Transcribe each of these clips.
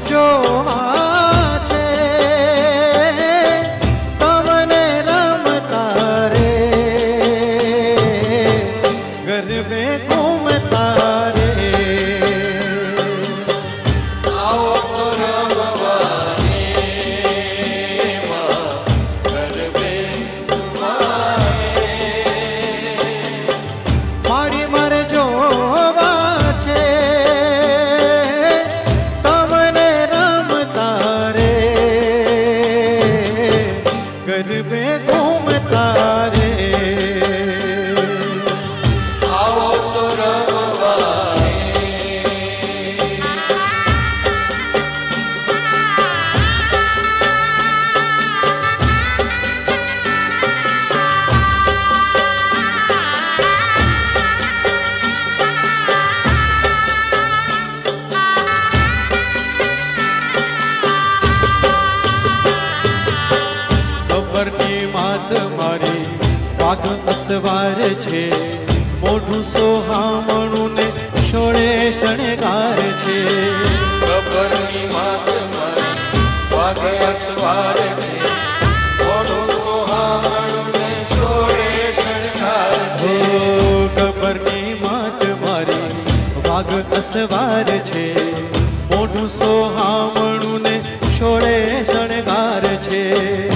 જોવા છે. તમને રમતા રે. ગરબે પાક અસવાર છે. મોઢું સોહામણું ને છોડે શણગાર છે. ખબરની માત મારી વાગે અસવાર છે. મોઢું સોહામણું ને છોડે શણગાર છે. ખબરની માત મારી અસવાર છે. મોઢું સોહામણું ને છોડે શણગાર છે.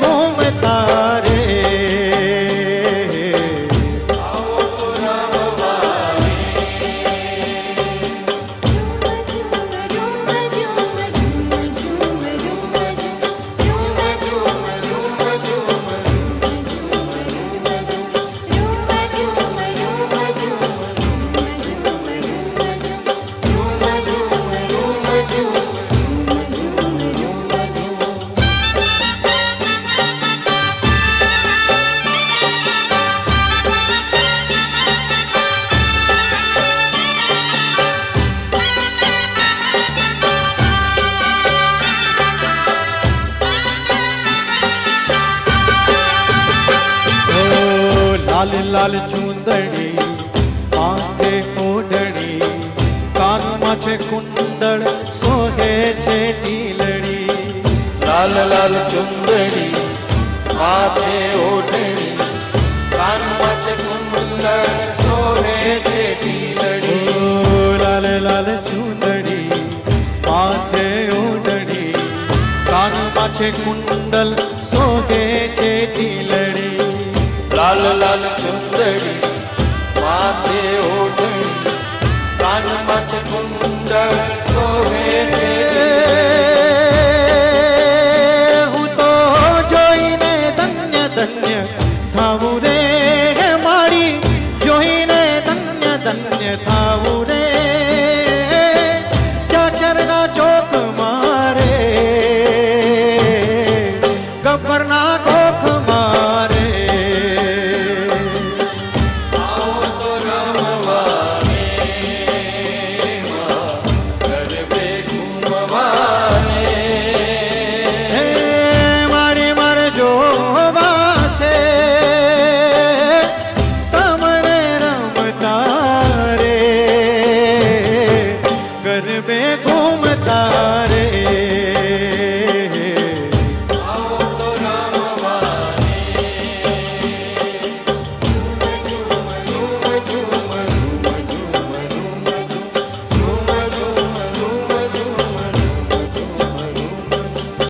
ઘૂમતા રે લાલ લાલ ચુંદડી માથે કોડડી કાનમાં છે કુંડળ, સોહે છે ટીલડી લાલ લાલ ચુંદડી માથે ઓઢણી, કાનમાં છે કુંડળ, સોહે છે ટીલડી લાલ લાલ ચુંદડી માથે ઓઢણી, કાનમાં છે કુંડલ સોહે છે ટીલડી લાલ લાલ ચુંદડી માથે